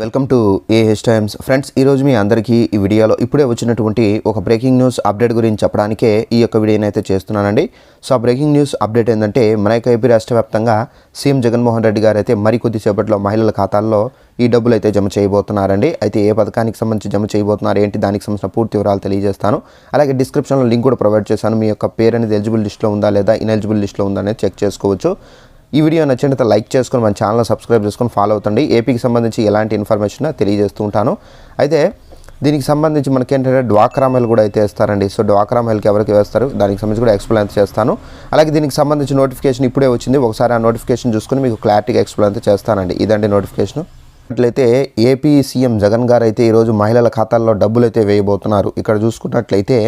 Welcome to AH Times. Friends ఈరోజు మీ అందరికీ ఈ వీడియోలో ఇప్పుడే వచ్చినటువంటి ఒక బ్రేకింగ్ న్యూస్ అప్డేట్ గురించి చెప్పడానికే ఈ యొక్క వీడియోని అయితే చేస్తున్నానండి. సో ఆ బ్రేకింగ్ న్యూస్ అప్డేట్ ఏంటంటే మన యొక్క రాష్ట్ర వ్యాప్తంగా సీఎం జగన్మోహన్ రెడ్డి గారు అయితే మరికొద్ది సేపట్లో మహిళల ఖాతాల్లో ఈ డబ్బులు అయితే జమ చేయబోతున్నారండి. అయితే ఏ పథకానికి సంబంధించి జమ చేయబోతున్నారు ఏంటి దానికి సంబంధించిన పూర్తి వివరాలు తెలియజేస్తాను. అలాగే డిస్క్రిప్షన్లో లింక్ కూడా ప్రొవైడ్ చేశాను. మీ యొక్క పేరు అనేది ఎలిజిబుల్ లిస్ట్లో ఉందా లేదా ఇన్ఎలిజిబుల్ లిస్ట్లో ఉందా అనేది చెక్ చేసుకోవచ్చు. ఈ వీడియో నచ్చినట్లయితే లైక్ చేసుకొని మన ఛానల్ సబ్స్క్రైబ్ చేసుకొని ఫాలో అవుతండి. ఏపీకి సంబంధించి ఎలాంటి ఇన్ఫర్మేషన్ తెలియజేస్తూ ఉంటాను. అయితే దీనికి సంబంధించి మనకి ఏంటంటే డ్వాక్రా మెయిల్ కూడా అయితే వేస్తారండి. సో డ్వాక్రా మెయిల్కి ఎవరికి వేస్తారు? దానికి సంబంధించి కూడా ఎక్స్ప్లెయిన్ చేస్తాను. అలాగే దీనికి సంబంధించి నోటిఫికేషన్ ఇప్పుడే వచ్చింది. ఒకసారి ఆ నోటిఫికేషన్ చూసుకుని మీకు క్లారిటీగా ఎక్స్ప్లెయిన్ చేస్తానండి. ఇదండి నోటిఫికేషన్ అట్లయితే ఏపీ సీఎం జగన్ గారు అయితే ఈరోజు మహిళల ఖాతాల్లో డబ్బులు అయితే వేయబోతున్నారు. ఇక్కడ చూసుకున్నట్లయితే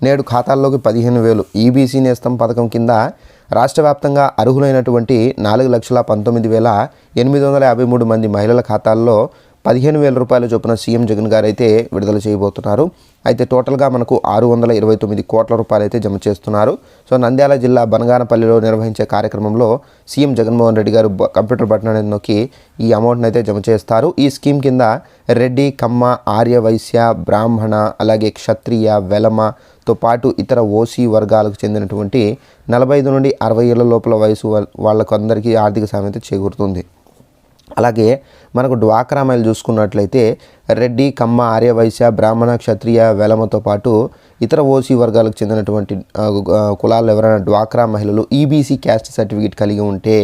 నేడు ఖాతాల్లోకి పదిహేను వేలు ఈబీసీ నేస్తం పథకం కింద రాష్ట్ర వ్యాప్తంగా అర్హులైనటువంటి నాలుగు లక్షల పంతొమ్మిది వేల ఎనిమిది వందల యాభై మూడు మంది మహిళల ఖాతాల్లో పదిహేను వేల రూపాయల చొప్పున సీఎం జగన్ గారు అయితే విడుదల చేయబోతున్నారు. అయితే టోటల్గా మనకు ఆరు వందల ఇరవై తొమ్మిది కోట్ల రూపాయలు అయితే జమ చేస్తున్నారు. సో నంద్యాల జిల్లా బనగానపల్లిలో నిర్వహించే కార్యక్రమంలో సీఎం జగన్మోహన్ రెడ్డి గారు కంప్యూటర్ బటన్ అనేది నొక్కి ఈ అమౌంట్ని అయితే జమ చేస్తారు. ఈ స్కీమ్ కింద రెడ్డి కమ్మ ఆర్యవైశ్య బ్రాహ్మణ అలాగే క్షత్రియ వెలమతో పాటు ఇతర ఓసీ వర్గాలకు చెందినటువంటి నలభై ఐదు నుండి అరవై ఏళ్ళ లోపల వయసు వాళ్ళ- వాళ్ళకు అందరికీ ఆర్థిక సాయం అయితే చేకూరుతుంది. అలాగే మనకు డ్వాక్రా మైల్ చూసుకున్నట్లయితే రెడ్డి కమ్మ ఆర్యవైశ్య బ్రాహ్మణ క్షత్రియ వెలమతో పాటు ఇతర ఓసీ వర్గాలకు చెందినటువంటి కులాలు ఎవరైనా డ్వాక్రా మహిళలు ఈబీసీ క్యాస్ట్ సర్టిఫికేట్ కలిగి ఉంటే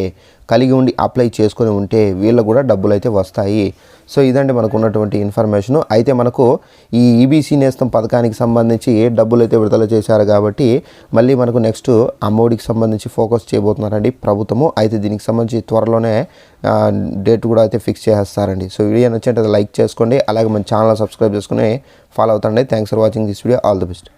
కలిగి ఉండి అప్లై చేసుకొని ఉంటే వీళ్ళు కూడా డబ్బులు అయితే వస్తాయి. సో ఇదండి మనకు ఉన్నటువంటి ఇన్ఫర్మేషన్. అయితే మనకు ఈ ఈబీసీ నేస్తం పథకానికి సంబంధించి ఏ డబ్బులు అయితే విడుదల చేశారు కాబట్టి మళ్ళీ మనకు నెక్స్ట్ అమ్మఒడికి సంబంధించి ఫోకస్ చేయబోతున్నారండి ప్రభుత్వము. అయితే దీనికి సంబంధించి త్వరలోనే డేట్ కూడా అయితే ఫిక్స్ చేసేస్తారండి. సో వీడియో నచ్చినట్టు లైక్ చేసుకోండి. అలాగే మన ఛానల్ సబ్స్క్రైబ్ చేసుకుని follow అవుతండి. Thanks for watching this video. All the best.